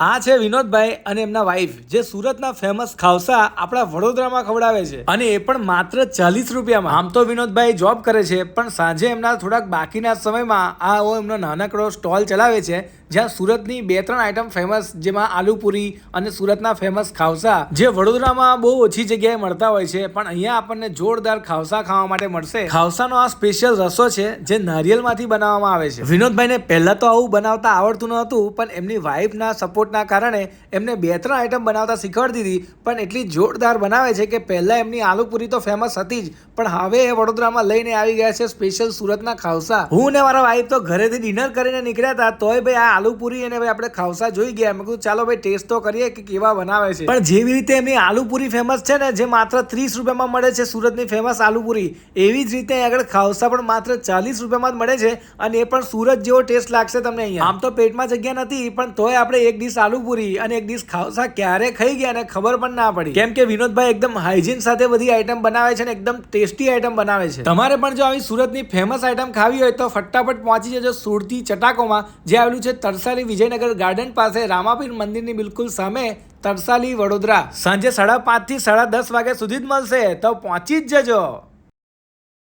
આ છે વિનોદભાઈ અને એમના વાઈફ જે સુરતના ફેમસ ખાવસા આપણા વડોદરામાં ખવડાવે છે. અને એ પણ માત્ર ચાલીસ રૂપિયામાં. આમ તો વિનોદભાઈ જોબ કરે છે, પણ સાંજે એમના થોડાક બાકીના સમયમાં આ એમનો નાનકડો સ્ટોલ ચલાવે છે જ્યાં સુરતની બે ત્રણ આઈટમ ફેમસ જેમાં આલુપુરી અને સુરતના ફેમસ ખાવસા, જે વડોદરામાં બહુ ઓછી જગ્યાએ મળતા હોય છે, પણ અહીંયા આપણને જોરદાર ખાવસા ખાવા માટે મળશે. ખાવસાનો આ સ્પેશિયલ રસો છે, જે નારિયેલમાંથી બનાવવામાં આવે છે. વિનોદભાઈને પહેલાં તો આવું બનાવતા આવડતું ન હતું પણ એમની વાઈફના સપોર્ટના કારણે એમને બે ત્રણ આઈટમ બનાવતા શીખવાડી દીધી, પણ એટલી જોરદાર બનાવે છે કે પહેલાં એમની આલુપુરી તો ફેમસ હતી જ, પણ હવે એ વડોદરામાં લઈને આવી ગયા છે સ્પેશિયલ સુરતના ખાવસા. હું ને મારા વાઈફ તો ઘરેથી ડિનર કરીને નીકળ્યા હતા, તોય ભાઈ આ આલુપુરી અને ભાઈ આપણે ખાવસા જોઈ ગયા. મેં કીધું, ચાલો ભાઈ ટેસ્ટ તો કરીએ કે કેવા બનાવે છે. પણ જેવી રીતે એમની આલુપુરી ફેમસ છે ને, જે માત્ર ત્રીસ રૂપિયામાં મળે છે સુરતની ફેમસ આલુપુરી, એવી જ રીતે આગળ ખાવસા પણ માત્ર ચાલીસ રૂપિયામાં જ મળે છે અને એ પણ સુરત જેવો ટેસ્ટ લાગશે તમને અહીંયા. આમ તો પેટમાં જગ્યા નથી, પણ તોય આપણે એક ડીશ આલુપુરી અને એક ડીશ ખાવસા ક્યારે ખાઈ ગયા અને ખબર પણ ના પડી. કેમ કે વિનોદભાઈ એકદમ હાઇજીન સાથે બધી આઈટમ બનાવે છે અને એકદમ ટેસ્ટી આઈટમ બનાવે છે. તમારે પણ જો આવી સુરતની ફેમસ આઈટમ ખાવી હોય તો ફટાફટ પહોંચી જજો સુરતી ચટાકોમાં, જે આવેલું છે તરસાલી વિજયનગર ગાર્ડન પાસે રામાપીર મંદિરની બિલકુલ સામે તરસાલી વડોદરા. સાંજે સાડા પાંચથી સાડા દસ વાગ્યા સુધી જ મળશે. તો પહોંચી જ જજો.